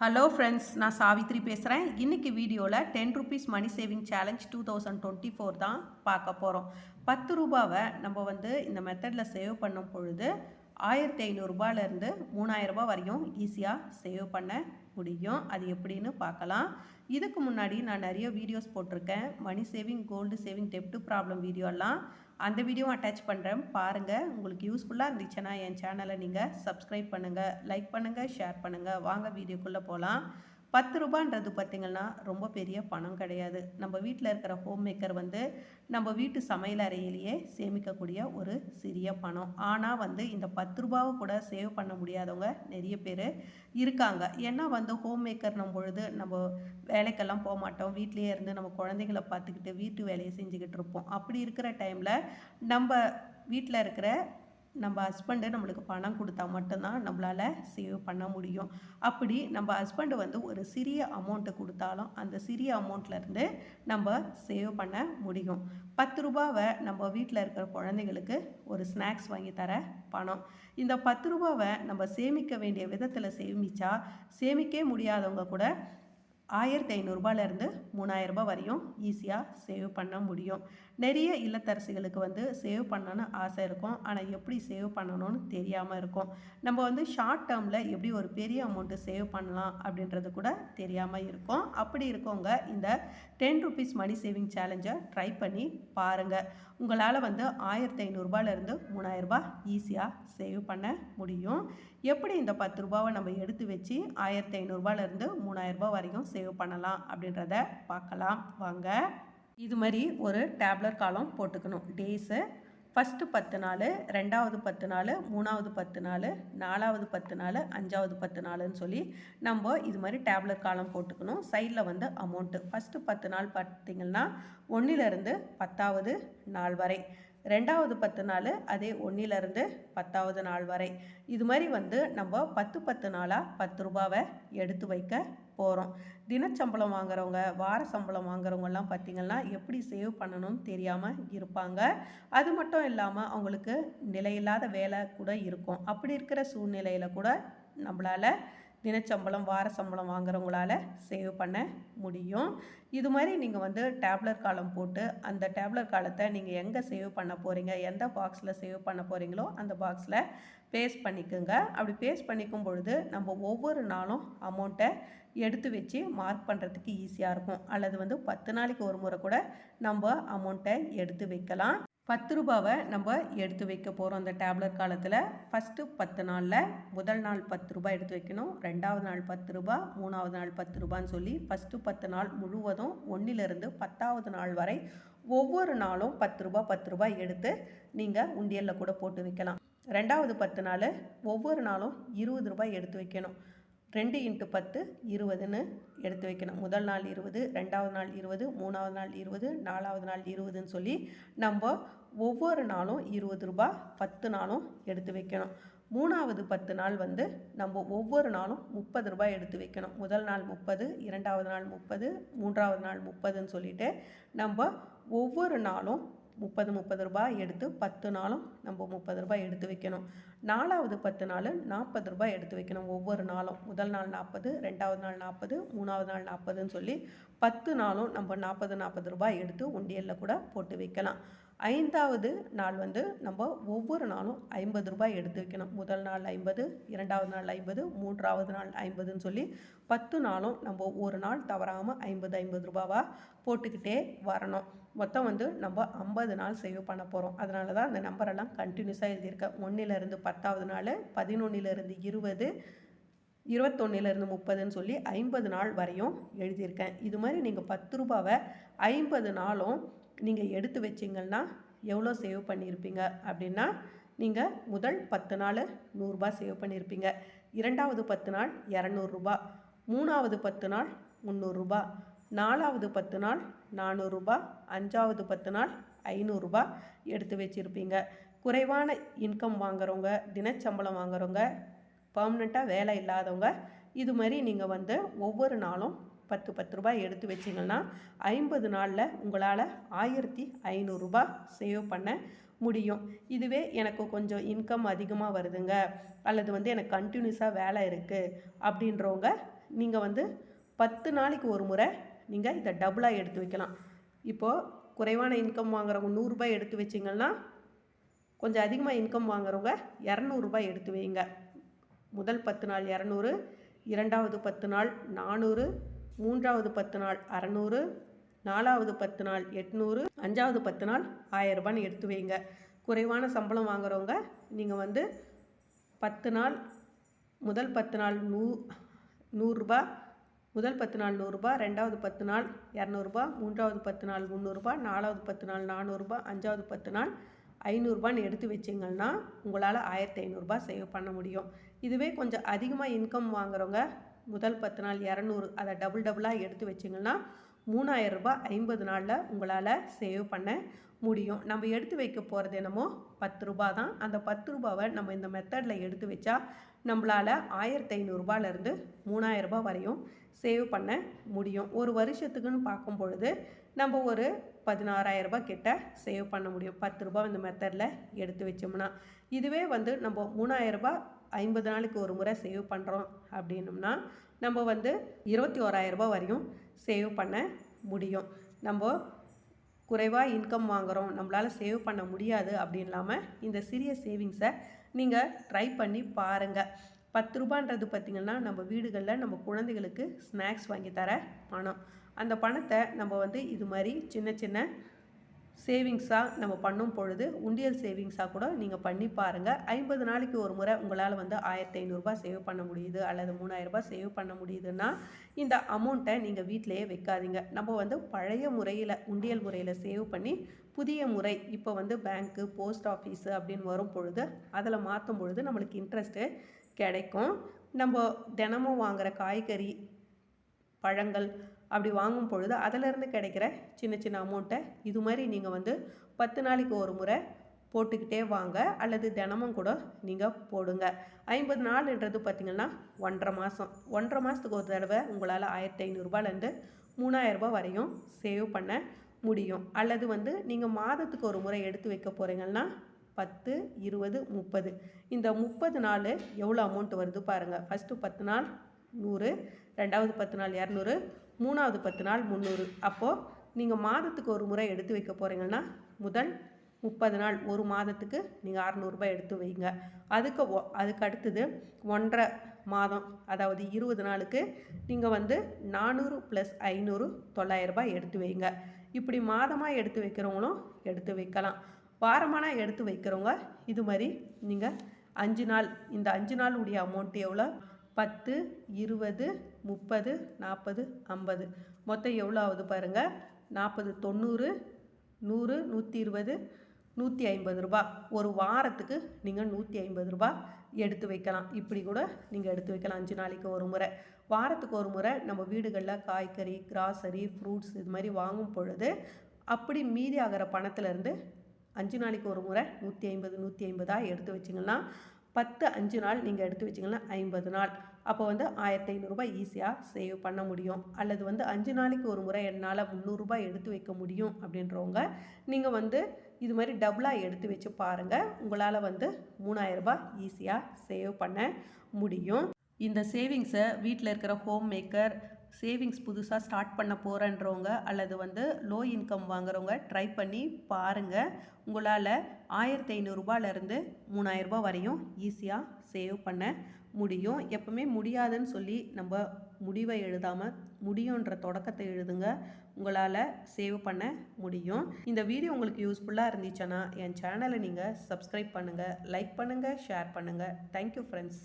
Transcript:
Hello friends நான் சாவித்ரி பேசுகிறேன் இன்றைக்கி வீடியோவில் ten rupees money saving challenge two thousand twenty four தான் பார்க்க போகிறோம் பத்து ரூபாவை நம்ம வந்து இந்த மெத்தடில் சேவ் பண்ணும் பொழுது ஆயிரத்தி ஐநூறுரூபாலேருந்து மூணாயிரரூபா வரையும் ஈஸியாக சேவ் பண்ண முடியும். அது எப்படின்னு பார்க்கலாம். இதுக்கு முன்னாடி நான் நிறைய வீடியோஸ் போட்டிருக்கேன். மணி சேவிங் கோல்டு சேவிங் டெப்ட் ப்ராப்ளம் வீடியோலாம் அந்த வீடியோவும் அட்டாச் பண்ணுறேன் பாருங்கள் உங்களுக்கு யூஸ்ஃபுல்லாக இருந்துச்சுன்னா என் சேனலை நீங்கள் சப்ஸ்கிரைப் பண்ணுங்கள் லைக் பண்ணுங்கள் ஷேர் பண்ணுங்கள் வாங்க வீடியோக்குள்ளே போகலாம் பத்து ரூபான்றது பார்த்திங்கன்னா ரொம்ப பெரிய பணம் கிடையாது. நம்ம வீட்டில் இருக்கிற ஹோம் மேக்கர் வந்து நம்ம வீட்டு சமையல் அறையிலேயே சேமிக்கக்கூடிய ஒரு சிறிய பணம். ஆனால் வந்து இந்த பத்து ரூபாவை கூட சேவ் பண்ண முடியாதவங்க நிறைய பேர் இருக்காங்க. ஏன்னா வந்து ஹோம் மேக்கர்னும் பொழுது நம்ம வேலைக்கெல்லாம் போக மாட்டோம். வீட்லேயே இருந்து நம்ம குழந்தைங்கள பார்த்துக்கிட்டு வீட்டு வேலையை செஞ்சுக்கிட்டு இருப்போம். அப்படி இருக்கிற டைமில் நம்ம வீட்டில் இருக்கிற நம்ம ஹஸ்பண்டு நம்மளுக்கு பணம் கொடுத்தா மட்டும்தான் நம்மளால் சேவ் பண்ண முடியும். அப்படி நம்ம ஹஸ்பண்டு வந்து ஒரு சிறிய அமௌண்ட்டு கொடுத்தாலும் அந்த சிறிய அமௌண்ட்லேருந்து நம்ம சேவ் பண்ண முடியும். பத்து ரூபாவை நம்ம வீட்டில் இருக்கிற குழந்தைங்களுக்கு ஒரு ஸ்நாக்ஸ் வாங்கி தர பணம். இந்த பத்து ரூபாவை நம்ம சேமிக்க வேண்டிய விதத்தில் சேமித்தா சேமிக்கவே முடியாதவங்க கூட ஆயிரத்தி ஐநூறுரூபாலேருந்து மூணாயிரரூபா வரையும் ஈஸியாக சேவ் பண்ண முடியும். நிறைய இல்லத்தரசிகளுக்கு வந்து சேவ் பண்ணணும்னு ஆசை இருக்கும். ஆனால் எப்படி சேவ் பண்ணணும்னு தெரியாமல் இருக்கும். நம்ம வந்து ஷார்ட் டேர்மில் எப்படி ஒரு பெரிய அமௌண்ட்டு சேவ் பண்ணலாம் அப்படின்றது கூட தெரியாமல் இருக்கும். அப்படி இருக்கவங்க இந்த டென் ருபீஸ் மணி சேவிங் சேலஞ்சை ட்ரை பண்ணி பாருங்கள் உங்களால் வந்து ஆயிரத்தி ஐநூறுரூபாலேருந்து மூணாயிரரூபா ஈஸியாக சேவ் பண்ண முடியும். எப்படி இந்த பத்து ரூபாவை நம்ம எடுத்து வச்சு ஆயிரத்தி ஐநூறுரூபாலேருந்து மூணாயிரரூபா வரைக்கும் சேவ் பண்ணலாம் அப்படின்றத பார்க்கலாம். வாங்க. இது மாதிரி ஒரு டேப்லர் காலம் போட்டுக்கணும். டேஸு ஃபஸ்ட்டு பத்து நாள் ரெண்டாவது பத்து நாள் மூணாவது பத்து நாள் நாலாவது பத்து நாள் அஞ்சாவது பத்து நாள்னு சொல்லி நம்ம இது மாதிரி டேப்லெட் காலம் போட்டுக்கணும். சைடில் வந்து அமௌண்ட்டு ஃபஸ்ட்டு பத்து நாள் பார்த்திங்கன்னா ஒன்றிலிருந்து பத்தாவது நாள் வரை ரெண்டாவது பத்து நாள் அதே ஒன்றிலிருந்து பத்தாவது நாள் வரை. இது மாதிரி வந்து நம்ம பத்து பத்து நாளாக பத்து ரூபாவை எடுத்து வைக்க போகிறோம் தினச்சம்பளம் வாங்குறவங்க வார சம்பளம் வாங்குறவங்கலாம் பார்த்திங்கன்னா எப்படி சேவ் பண்ணணும்னு தெரியாமல் இருப்பாங்க. அது மட்டும் இல்லாமல் அவங்களுக்கு நிலையில்லாத வேலை கூட இருக்கும். அப்படி இருக்கிற சூழ்நிலையில் கூட நம்மளால் தினச்சம்பளம் வார சம்பளம் வாங்குறவங்களால சேவ் பண்ண முடியும். இது மாதிரி நீங்கள் வந்து டேப்லர் காலம் போட்டு அந்த டேப்லர் காலத்தை நீங்கள் எங்கே சேவ் பண்ண போகிறீங்க எந்த பாக்ஸில் சேவ் பண்ண போகிறீங்களோ அந்த பாக்ஸில் பேஸ்ட் பண்ணிக்கோங்க. அப்படி பேஸ்ட் பண்ணிக்கும் பொழுது நம்ம ஒவ்வொரு நாளும் அமௌண்ட்டை எடுத்து வச்சு மார்க் பண்ணுறதுக்கு ஈஸியாக இருக்கும். அல்லது வந்து பத்து நாளைக்கு ஒரு முறை கூட நம்ம அமௌண்ட்டை எடுத்து வைக்கலாம். பத்து ரூபாவை நம்ம எடுத்து வைக்க போகிறோம் அந்த டேப்லெட் காலத்தில். ஃபஸ்ட்டு பத்து நாளில் முதல் நாள் பத்து ரூபாய் எடுத்து வைக்கணும். ரெண்டாவது நாள் பத்து ரூபா மூணாவது நாள் பத்து ரூபான்னு சொல்லி ஃபஸ்ட்டு பத்து நாள் முழுவதும் ஒன்றிலிருந்து பத்தாவது நாள் வரை ஒவ்வொரு நாளும் பத்து ரூபா பத்து ரூபாய் எடுத்து நீங்கள் உண்டியலில் கூட போட்டு வைக்கலாம். ரெண்டாவது பத்து நாள் ஒவ்வொரு நாளும் இருபது ரூபாய் எடுத்து வைக்கணும். ரெண்டு இன்ட்டு பத்து இருபதுன்னு எடுத்து வைக்கணும். முதல் நாள் இருபது ரெண்டாவது நாள் இருபது மூணாவது நாள் இருபது நாலாவது நாள் இருபதுன்னு சொல்லி நம்ம ஒவ்வொரு நாளும் இருபது ரூபாய் பத்து நாளும் எடுத்து வைக்கணும். மூணாவது பத்து நாள் வந்து நம்ம ஒவ்வொரு நாளும் முப்பது ரூபாய் எடுத்து வைக்கணும். முதல் நாள் முப்பது இரண்டாவது நாள் முப்பது மூன்றாவது நாள் முப்பதுன்னு சொல்லிட்டு நம்ம ஒவ்வொரு நாளும் முப்பது முப்பது ரூபாய் எடுத்து பத்து நாளும் நம்ம முப்பது ரூபாய் எடுத்து வைக்கணும். நாலாவது பத்து நாள் நாற்பது ரூபாய் எடுத்து வைக்கணும் ஒவ்வொரு நாளும். முதல் நாள் நாற்பது ரெண்டாவது நாள் நாற்பது மூணாவது நாள் நாற்பதுன்னு சொல்லி பத்து நாளும் நம்ம நாற்பது நாற்பது ரூபாய் எடுத்து உண்டியலில் கூட போட்டு வைக்கலாம். ஐந்தாவது நாள் வந்து நம்ம ஒவ்வொரு நாளும் ஐம்பது ரூபாய் எடுத்து வைக்கணும். முதல் நாள் ஐம்பது இரண்டாவது நாள் ஐம்பது மூன்றாவது நாள் ஐம்பதுன்னு சொல்லி பத்து நாளும் நம்ம ஒரு நாள் தவறாமல் ஐம்பது ஐம்பது ரூபாவாக போட்டுக்கிட்டே வரணும். மொத்தம் வந்து நம்ம ஐம்பது நாள் சேவ் பண்ண போகிறோம் அதனால தான் அந்த நம்பரெல்லாம் கண்டினியூஸாக எழுதியிருக்கேன் ஒன்றிலிருந்து பத்தாவது நாள் பதினொன்றிலிருந்து இருபது இருபத்தொன்னிலேருந்து முப்பதுன்னு சொல்லி ஐம்பது நாள் வரையும் எழுதியிருக்கேன். இது மாதிரி நீங்கள் பத்து ரூபாவை ஐம்பது நாளும் நீங்கள் எடுத்து வச்சிங்கன்னா எவ்வளோ சேவ் பண்ணியிருப்பீங்க அப்படின்னா நீங்கள் முதல் பத்து நாள் நூறுரூபா சேவ் பண்ணியிருப்பீங்க இரண்டாவது பத்து நாள் இரநூறுபா மூணாவது பத்து நாள் முந்நூறுரூபா நாலாவது பத்து நாள் நானூறுரூபா அஞ்சாவது பத்து நாள் ஐநூறுரூபா எடுத்து வச்சுருப்பீங்க. குறைவான இன்கம் வாங்குறவங்க தினச்சம்பளம் வாங்குறவங்க பர்மனெண்ட்டாக வேலை இல்லாதவங்க இது மாதிரி நீங்கள் வந்து ஒவ்வொரு நாளும் பத்து பத்து ரூபாய் எடுத்து வச்சிங்கன்னா ஐம்பது நாளில் உங்களால் ஆயிரத்தி ஐநூறுரூபா சேவ் பண்ண முடியும். இதுவே எனக்கு கொஞ்சம் இன்கம் அதிகமாக வருதுங்க. அல்லது வந்து எனக்கு கண்டினியூஸாக வேலை இருக்குது அப்படின்றவங்க நீங்கள் வந்து பத்து நாளைக்கு ஒரு முறை நீங்கள் இதை டபுளாக எடுத்து வைக்கலாம். இப்போது குறைவான இன்கம் வாங்குறவங்க நூறுரூபாய் எடுத்து வச்சிங்கன்னா கொஞ்சம் அதிகமாக இன்கம் வாங்குறவங்க இரநூறுபாய் எடுத்து வைங்க. முதல் பத்து நாள் இரநூறு இரண்டாவது பத்து நாள் நானூறு மூன்றாவது பத்து நாள் அறநூறு நாலாவது பத்து நாள் எட்நூறு அஞ்சாவது பத்து நாள் ஆயரரூபான்னு எடுத்து வைங்க. குறைவான சம்பளம் வாங்குறவங்க நீங்கள் வந்து பத்து நாள் முதல் பத்து நாள் நூ நூறுரூபா முதல் பத்து நாள் நூறுரூபா ரெண்டாவது பத்து நாள் இரநூறுபா மூன்றாவது பத்து நாள் முந்நூறுரூபா நாலாவது பத்து நாள் நானூறுரூபா அஞ்சாவது பத்து நாள் ஐநூறுரூபான்னு எடுத்து வச்சிங்கன்னா உங்களால் ஆயிரத்தி ஐநூறுரூபா சேவ் பண்ண முடியும். இதுவே கொஞ்சம் அதிகமாக இன்கம் வாங்குறவங்க முதல் பத்து நாள் இரநூறு அதை டபுள் டபுளாக எடுத்து வச்சிங்கன்னா மூணாயிரம் ரூபாய் ஐம்பது நாளில் உங்களால் சேவ் பண்ண முடியும். நம்ம எடுத்து வைக்க போகிறது என்னமோ பத்து ரூபா தான். அந்த பத்து ரூபாவை நம்ம இந்த மெத்தடில் எடுத்து வச்சா நம்மளால் ஆயிரத்தி ஐநூறுரூபாலேருந்து மூணாயிரம் ரூபாய் வரையும் சேவ் பண்ண முடியும். ஒரு வருஷத்துக்குன்னு பார்க்கும் பொழுது நம்ம ஒரு பதினாறாயிரம் ரூபாய் கிட்ட சேவ் பண்ண முடியும். பத்து ரூபாய் இந்த மெத்தடில் எடுத்து வச்சோம்னா. இதுவே வந்து நம்ம மூணாயிரம் ரூபாய் ஐம்பது நாளுக்கு ஒரு முறை சேவ் பண்ணுறோம் அப்படின்னம்னா நம்ம வந்து இருபத்தி ஓராயிரம் ரூபாய் வரையும் சேவ் பண்ண முடியும். நம்ம குறைவாக இன்கம் வாங்குகிறோம் நம்மளால் சேவ் பண்ண முடியாது அப்படின்னு இல்லாமல் இந்த சிறிய சேவிங்ஸை நீங்கள் ட்ரை பண்ணி பாருங்கள் பத்து ரூபான்றது பார்த்திங்கன்னா நம்ம வீடுகளில் நம்ம குழந்தைகளுக்கு ஸ்நாக்ஸ் வாங்கி தர பணம். அந்த பணத்தை நம்ம வந்து இது மாதிரி சின்ன சின்ன சேவிங்ஸாக நம்ம பண்ணும் பொழுது உண்டியல் சேவிங்ஸாக கூட நீங்கள் பண்ணி பாருங்கள் ஐம்பது நாளைக்கு ஒரு முறை உங்களால் வந்து ஆயிரத்தி ஐநூறுரூபா சேவ் பண்ண முடியுது அல்லது மூணாயிரரூபா சேவ் பண்ண முடியுதுன்னா இந்த அமௌண்ட்டை நீங்கள் வீட்டிலையே வைக்காதீங்க. நம்ம வந்து பழைய முறையில் உண்டியல் முறையில் சேவ் பண்ணி புதிய முறை இப்போ வந்து பேங்க்கு போஸ்ட் ஆஃபீஸு அப்படின்னு வரும் பொழுது அதில் மாற்றும் பொழுது நம்மளுக்கு இன்ட்ரெஸ்ட்டு கிடைக்கும். நம்ம தினமும் வாங்குகிற காய்கறி பழங்கள் அப்படி வாங்கும் பொழுது அதிலிருந்து கிடைக்கிற சின்ன சின்ன அமௌண்ட்டை இது மாதிரி நீங்கள் வந்து பத்து நாளைக்கு ஒரு முறை போட்டுக்கிட்டே வாங்க. அல்லது தினமும் கூட நீங்கள் போடுங்க. ஐம்பது நாள்ன்றது பார்த்திங்கன்னா ஒன்றரை மாதம் ஒன்றரை மாதத்துக்கு ஒரு தடவை உங்களால் ஆயிரத்தி ஐநூறுரூபாலேருந்து மூணாயிரரூபா வரையும் சேவ் பண்ண முடியும். அல்லது வந்து நீங்கள் மாதத்துக்கு ஒரு முறை எடுத்து வைக்க போகிறீங்கன்னா பத்து இருபது முப்பது. இந்த முப்பது நாள் எவ்வளோ அமௌண்ட் வருது பாருங்கள் ஃபஸ்ட்டு பத்து நாள் நூறு ரெண்டாவது பத்து நாள் இரநூறு மூணாவது பத்து நாள் முந்நூறு. அப்போது நீங்கள் மாதத்துக்கு ஒரு முறை எடுத்து வைக்க போகிறீங்கன்னா முதல் முப்பது நாள் ஒரு மாதத்துக்கு நீங்கள் அறநூறுபா எடுத்து வைங்க. அதுக்கு அதுக்கு அடுத்தது ஒன்றரை மாதம் அதாவது இருபது நாளுக்கு நீங்கள் வந்து நானூறு ப்ளஸ் ஐநூறு தொள்ளாயிரரூபா எடுத்து வைங்க. இப்படி மாதமாக எடுத்து வைக்கிறவங்களும் எடுத்து வைக்கலாம். வாரமான எடுத்து வைக்கிறவங்க இது மாதிரி நீங்கள் அஞ்சு நாள் இந்த அஞ்சு நாள் உடைய அமௌண்ட் எவ்வளோ? பத்து இருபது முப்பது நாற்பது ஐம்பது. மொத்தம் எவ்வளோ ஆகுது பாருங்கள் நாற்பது தொண்ணூறு நூறு நூற்றி இருபது நூற்றி ஐம்பது ரூபா. ஒரு வாரத்துக்கு நீங்கள் நூற்றி ஐம்பது ரூபா எடுத்து வைக்கலாம். இப்படி கூட நீங்கள் எடுத்து வைக்கலாம். அஞ்சு நாளைக்கு ஒரு முறை. வாரத்துக்கு ஒரு முறை நம்ம வீடுகளில் காய்கறி கிராசரி ஃப்ரூட்ஸ் இது மாதிரி வாங்கும் பொழுது அப்படி மீதி ஆகிற பணத்துலேருந்து அஞ்சு நாளைக்கு ஒரு முறை நூற்றி ஐம்பது நூற்றி ஐம்பதாக எடுத்து வச்சிங்கன்னா பத்து அஞ்சு நாள் நீங்கள் எடுத்து வச்சிங்கன்னா ஐம்பது நாள். அப்போ வந்து ஆயிரத்தி ஐநூறுரூபா ஈஸியாக சேவ் பண்ண முடியும். அல்லது வந்து அஞ்சு நாளைக்கு ஒரு முறை என்னால் முந்நூறுரூபா எடுத்து வைக்க முடியும் அப்படின்றவங்க நீங்கள் வந்து இது மாதிரி டபுளாக எடுத்து வச்சு பாருங்கள் உங்களால் வந்து மூணாயிரரூபா ஈஸியாக சேவ் பண்ண முடியும். இந்த சேவிங்ஸை வீட்டில் இருக்கிற ஹோம் மேக்கர் சேவிங்ஸ் புதுசாக ஸ்டார்ட் பண்ண போகிறன்றவங்க அல்லது வந்து லோ இன்கம் வாங்குறவங்க ட்ரை பண்ணி பாருங்கள் உங்களால் ஆயிரத்தி ஐநூறுரூபாலேருந்து மூணாயிரரூபா வரையும் ஈஸியாக சேவ் பண்ண முடியும். எப்பவுமே முடியாதுன்னு சொல்லி நம்ம முடிவை எழுதாமல் முடியுன்ற தொடக்கத்தை எழுதுங்க. உங்களால் சேவ் பண்ண முடியும். இந்த வீடியோ உங்களுக்கு யூஸ்ஃபுல்லாக இருந்துச்சுன்னா என் சேனலை நீங்கள் சப்ஸ்கிரைப் பண்ணுங்கள் லைக் பண்ணுங்கள் ஷேர் பண்ணுங்கள் தேங்க்யூ ஃப்ரெண்ட்ஸ்